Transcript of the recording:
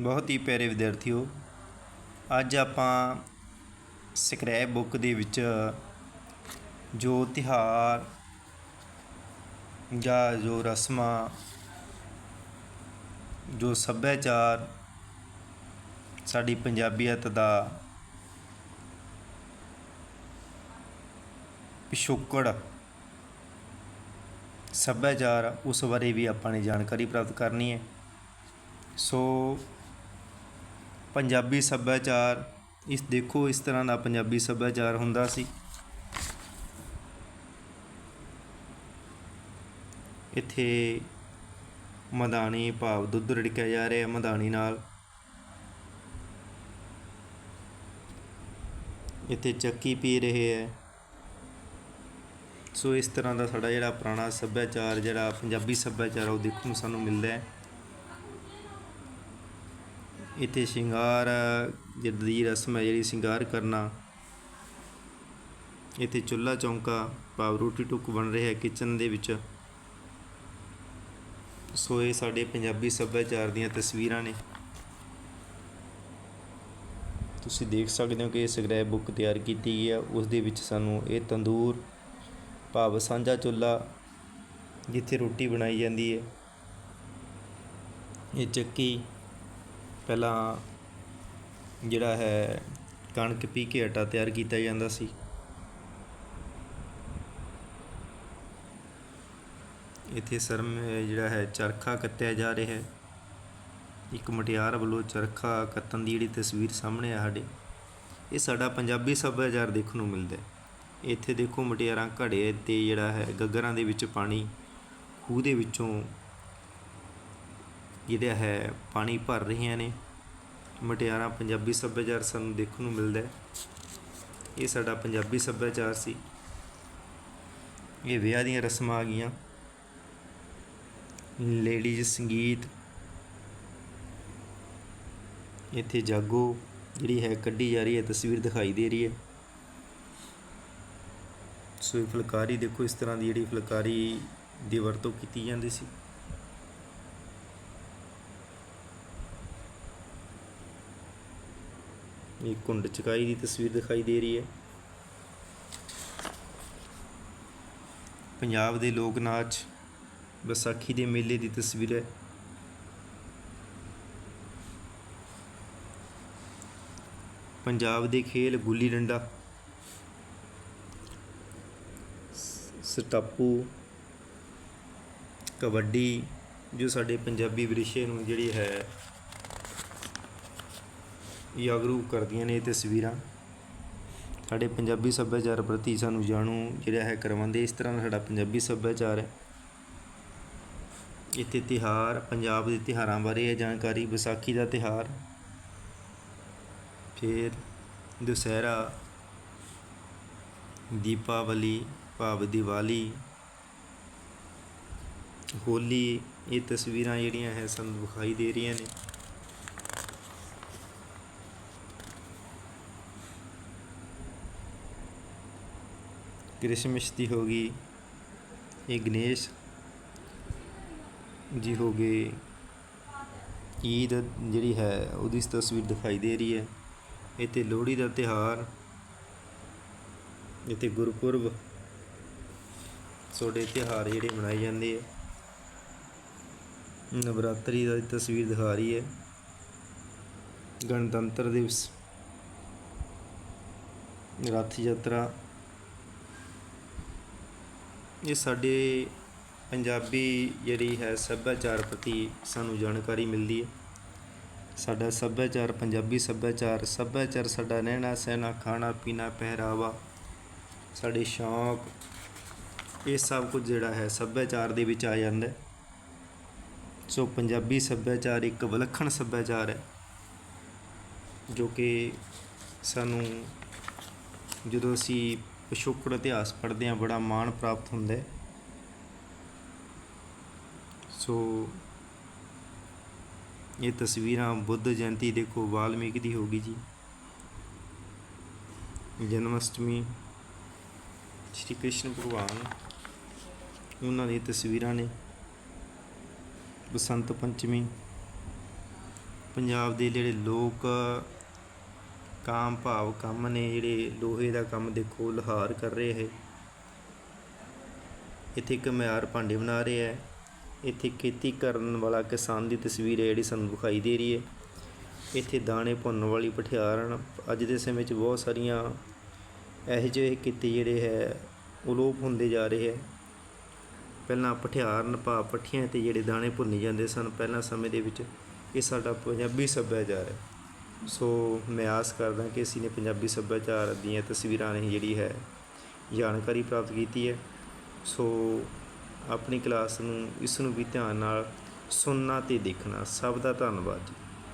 ਬਹੁਤ ਹੀ ਪਿਆਰੇ ਵਿਦਿਆਰਥੀਓ, ਅੱਜ ਆਪਾਂ ਸਕ੍ਰੈਪ ਬੁੱਕ ਦੇ ਵਿੱਚ ਜੋ ਤਿਉਹਾਰ ਜਾਂ ਜੋ ਰਸਮਾਂ, ਜੋ ਸੱਭਿਆਚਾਰ ਸਾਡੀ ਪੰਜਾਬੀਅਤ ਦਾ ਪਿਛੋਕੜ, ਸੱਭਿਆਚਾਰ, ਉਸ ਬਾਰੇ ਵੀ ਆਪਾਂ ਨੇ ਜਾਣਕਾਰੀ ਪ੍ਰਾਪਤ ਕਰਨੀ ਹੈ। ਸੋ ਪੰਜਾਬੀ ਸੱਭਿਆਚਾਰ, ਇਸ ਦੇਖੋ ਇਸ ਤਰ੍ਹਾਂ ਦਾ ਪੰਜਾਬੀ ਸੱਭਿਆਚਾਰ ਹੁੰਦਾ ਸੀ। ਇੱਥੇ ਮਧਾਣੀ ਭਾਵ ਦੁੱਧ ਰੜਕਿਆ ਜਾ ਰਿਹਾ ਮਧਾਣੀ ਨਾਲ। ਇੱਥੇ ਚੱਕੀ ਪੀ ਰਹੇ ਹੈ। ਸੋ ਇਸ ਤਰ੍ਹਾਂ ਦਾ ਸਾਡਾ ਜਿਹੜਾ ਪੁਰਾਣਾ ਸੱਭਿਆਚਾਰ, ਜਿਹੜਾ ਪੰਜਾਬੀ ਸੱਭਿਆਚਾਰ ਉਹ ਦੇਖਣ ਨੂੰ ਸਾਨੂੰ ਮਿਲਦਾ ਹੈ। ਇੱਥੇ ਸ਼ਿੰਗਾਰ ਦੀ ਰਸਮ ਹੈ ਜਿਹੜੀ ਸ਼ਿੰਗਾਰ ਕਰਨਾ। ਇੱਥੇ ਚੁੱਲ੍ਹਾ ਚੌਂਕਾ, ਭਾਵ ਰੋਟੀ ਟੁੱਕ ਬਣ ਰਿਹਾ ਹੈ ਕਿਚਨ ਦੇ ਵਿੱਚ। ਸੋ ਇਹ ਸਾਡੇ ਪੰਜਾਬੀ ਸੱਭਿਆਚਾਰ ਦੀਆਂ ਤਸਵੀਰਾਂ ਨੇ। ਤੁਸੀਂ ਦੇਖ ਸਕਦੇ ਹੋ ਕਿ ਇਹ ਸਕ੍ਰੈਪ ਬੁੱਕ ਤਿਆਰ ਕੀਤੀ ਗਈ ਹੈ। ਉਸ ਦੇ ਵਿੱਚ ਸਾਨੂੰ ਇਹ ਤੰਦੂਰ, ਭਾਵ ਸਾਂਝਾ ਚੁੱਲ੍ਹਾ, ਜਿੱਥੇ ਰੋਟੀ ਬਣਾਈ ਜਾਂਦੀ ਹੈ। ਇਹ ਚੱਕੀ ਪਹਿਲਾਂ ਜਿਹੜਾ ਹੈ ਕਣਕ ਪੀ ਕੇ ਆਟਾ ਤਿਆਰ ਕੀਤਾ ਜਾਂਦਾ ਸੀ। ਇੱਥੇ ਸਰਮ ਜਿਹੜਾ ਹੈ ਚਰਖਾ ਕੱਤਿਆ ਜਾ ਰਿਹਾ ਹੈ। ਇੱਕ ਮਟਿਆਰ ਵੱਲੋਂ ਚਰਖਾ ਕੱਤਣ ਦੀ ਜਿਹੜੀ ਤਸਵੀਰ ਸਾਹਮਣੇ ਆ ਸਾਡੇ, ਇਹ ਸਾਡਾ ਪੰਜਾਬੀ ਸੱਭਿਆਚਾਰ ਦੇਖਣ ਨੂੰ ਮਿਲਦਾ ਹੈ। ਇੱਥੇ ਦੇਖੋ ਮਟਿਆਰਾਂ ਘੜੇ ਤੇ ਜਿਹੜਾ ਹੈ ਗੱਗਰਾਂ ਦੇ ਵਿੱਚ ਪਾਣੀ, ਖੂਹ ਦੇ ਵਿੱਚੋਂ ਜਿਹੜਾ ਹੈ ਪਾਣੀ ਭਰ ਰਹੀਆਂ ਨੇ। ਮਟਿਆਰਾਂ ਪੰਜਾਬੀ ਸੱਭਿਆਚਾਰ ਸਾਨੂੰ ਦੇਖਣ ਨੂੰ ਮਿਲਦਾ ਹੈ। ਇਹ ਸਾਡਾ ਪੰਜਾਬੀ ਸੱਭਿਆਚਾਰ ਸੀ। ਇਹ ਵਿਆਹ ਦੀਆਂ ਰਸਮਾਂ ਆ ਗਈਆਂ। ਲੇਡੀਜ਼ ਸੰਗੀਤ। ਇੱਥੇ ਜਾਗੋ ਜਿਹੜੀ ਹੈ ਕੱਢੀ ਜਾ ਰਹੀ ਹੈ, ਤਸਵੀਰ ਦਿਖਾਈ ਦੇ ਰਹੀ ਹੈ। ਸੋ ਇਹ ਫੁਲਕਾਰੀ ਦੇਖੋ, ਇਸ ਤਰ੍ਹਾਂ ਦੀ ਜਿਹੜੀ ਫੁਲਕਾਰੀ ਦੀ ਵਰਤੋਂ ਕੀਤੀ ਜਾਂਦੀ ਸੀ। ਇਹ ਕੁੰਡ ਚਕਾਈ ਦੀ ਤਸਵੀਰ ਦਿਖਾਈ ਦੇ ਰਹੀ ਹੈ। ਪੰਜਾਬ ਦੇ ਲੋਕ ਨਾਚ ਵਿਸਾਖੀ ਦੇ ਮੇਲੇ ਦੀ ਤਸਵੀਰ ਹੈ। ਪੰਜਾਬ ਦੇ ਖੇਲ ਗੁੱਲੀ ਡੰਡਾ, ਸਟਾਪੂ, ਕਬੱਡੀ, ਜੋ ਸਾਡੇ ਪੰਜਾਬੀ ਵਿਰਸੇ ਨੂੰ ਜਿਹੜੀ ਹੈ ਜਾਗਰੂਕ ਕਰਦੀਆਂ ਨੇ ਇਹ ਤਸਵੀਰਾਂ। ਸਾਡੇ ਪੰਜਾਬੀ ਸੱਭਿਆਚਾਰ ਪ੍ਰਤੀ ਸਾਨੂੰ ਜਾਣੂ ਜਿਹੜਾ ਹੈ ਕਰਵਾਉਂਦੇ ਇਸ ਤਰ੍ਹਾਂ ਦਾ ਸਾਡਾ ਪੰਜਾਬੀ ਸੱਭਿਆਚਾਰ ਹੈ। ਇੱਥੇ ਤਿਹਾਰ ਪੰਜਾਬ ਦੇ ਤਿਹਾਰਾਂ ਬਾਰੇ ਹੈ ਜਾਣਕਾਰੀ, ਵਿਸਾਖੀ ਦਾ ਤਿਹਾਰ ਫਿਰ ਦੁਸਹਿਰਾ, ਦੀਪਾਵਲੀ, ਭਾਵ ਦੀਵਾਲੀ, ਹੋਲੀ, ਇਹ ਤਸਵੀਰਾਂ ਜਿਹੜੀਆਂ ਹੈ ਸਾਨੂੰ ਵਿਖਾਈ ਦੇ ਰਹੀਆਂ ਨੇ। ਕ੍ਰਿਸਮਸ ਦੀ ਹੋ ਗਈ, ਇਹ ਗਣੇਸ਼ ਜੀ ਹੋ ਗਏ। ਈਦ ਜਿਹੜੀ ਹੈ, ਉਹਦੀ ਤਸਵੀਰ ਦਿਖਾਈ ਦੇ ਰਹੀ ਹੈ। ਇੱਥੇ ਲੋਹੜੀ ਦਾ ਤਿਹਾਰ ਇੱਥੇ ਗੁਰਪੁਰਬ ਛੋਟੇ ਤਿਹਾਰ ਜਿਹੜੇ ਮਨਾਏ ਜਾਂਦੇ ਆ। ਨਵਰਾਤਰੀ ਦਾ ਤਸਵੀਰ ਦਿਖਾ ਰਹੀ ਹੈ। ਗਣਤੰਤਰ ਦਿਵਸ, ਰੱਥ ਯਾਤਰਾ ਇਹ ਸਾਡੇ ਪੰਜਾਬੀ ਜਿਹੜੀ ਹੈ ਸੱਭਿਆਚਾਰ ਪ੍ਰਤੀ ਸਾਨੂੰ ਜਾਣਕਾਰੀ ਮਿਲਦੀ ਹੈ। ਸਾਡਾ ਸੱਭਿਆਚਾਰ, ਪੰਜਾਬੀ ਸੱਭਿਆਚਾਰ ਸੱਭਿਆਚਾਰ ਸਾਡਾ ਰਹਿਣਾ, ਸਹਿਣਾ, ਖਾਣਾ, ਪੀਣਾ, ਪਹਿਰਾਵਾ, ਸਾਡੇ ਸ਼ੌਂਕ, ਇਹ ਸਭ ਕੁਝ ਜਿਹੜਾ ਹੈ ਸੱਭਿਆਚਾਰ ਦੇ ਵਿੱਚ ਆ ਜਾਂਦਾ ਹੈ। ਸੋ ਪੰਜਾਬੀ ਸੱਭਿਆਚਾਰ ਇੱਕ ਵਿਲੱਖਣ ਸੱਭਿਆਚਾਰ ਹੈ, ਜੋ ਕਿ ਸਾਨੂੰ ਜਦੋਂ ਅਸੀਂ ਪਿਛੋਕੜ ਇਤਿਹਾਸ ਪੜ੍ਹਦੇ ਹਾਂ ਬੜਾ ਮਾਣ ਪ੍ਰਾਪਤ ਹੁੰਦਾ। ਹੈ ਸੋ ਇਹ ਤਸਵੀਰਾਂ ਬੁੱਧ ਜਯੰਤੀ ਦੇਖੋ, ਵਾਲਮੀਕ ਦੀ ਹੋ ਗਈ ਜੀ। ਜਨਮ ਅਸ਼ਟਮੀ ਸ਼੍ਰੀ ਕ੍ਰਿਸ਼ਨ ਭਗਵਾਨ, ਉਹਨਾਂ ਦੀ ਤਸਵੀਰਾਂ ਨੇ। ਬਸੰਤ ਪੰਚਮੀ, ਪੰਜਾਬ ਦੇ ਜਿਹੜੇ ਲੋਕ ਕਾਮ ਭਾਵ ਕੰਮ ਨੇ ਜਿਹੜੇ ਲੋਹੇ ਦਾ ਕੰਮ ਦੇਖੋ, ਲੁਹਾਰ ਕਰ ਰਹੇ ਹੈ ਇੱਥੇ ਇੱਕ ਮਿਆਰ ਭਾਂਡੇ ਬਣਾ ਰਹੇ ਹੈ। ਇੱਥੇ ਖੇਤੀ ਕਰਨ ਵਾਲਾ ਕਿਸਾਨ ਦੀ ਤਸਵੀਰ ਹੈ, ਜਿਹੜੀ ਸਾਨੂੰ ਵਿਖਾਈ ਦੇ ਰਹੀ ਹੈ। ਇੱਥੇ ਦਾਣੇ ਭੁੰਨਣ ਵਾਲੀ ਭਠਿਆਰ ਹਨ ਅੱਜ ਦੇ ਸਮੇਂ 'ਚ ਬਹੁਤ ਸਾਰੀਆਂ ਇਹੋ ਜਿਹੇ ਕਿੱਤੇ ਜਿਹੜੇ ਹੈ ਅਲੋਪ ਹੁੰਦੇ ਜਾ ਰਹੇ ਹੈ। ਪਹਿਲਾਂ ਭਠਿਆਰਨ ਭਾਵ ਪੱਠੀਆਂ ਤੇ ਜਿਹੜੇ ਦਾਣੇ ਭੁੰਨੇ ਜਾਂਦੇ ਸਨ, ਪਹਿਲਾਂ ਸਮੇਂ ਦੇ ਵਿੱਚ ਇਹ ਸਾਡਾ ਪੰਜਾਬੀ ਸੱਭਿਆਚਾਰ ਹੈ। ਸੋ ਮੈਂ ਆਸ ਕਰਦਾ ਕਿ ਅਸੀਂ ਨੇ ਪੰਜਾਬੀ ਸੱਭਿਆਚਾਰ ਦੀਆਂ ਤਸਵੀਰਾਂ ਰਾਹੀਂ ਜਿਹੜੀ ਹੈ ਜਾਣਕਾਰੀ ਪ੍ਰਾਪਤ ਕੀਤੀ ਹੈ। ਸੋ ਆਪਣੀ ਕਲਾਸ ਨੂੰ, ਇਸ ਨੂੰ ਵੀ ਧਿਆਨ ਨਾਲ ਸੁਣਨਾ ਤੇ ਦੇਖਣਾ। ਸਭ ਦਾ ਧੰਨਵਾਦ ਜੀ।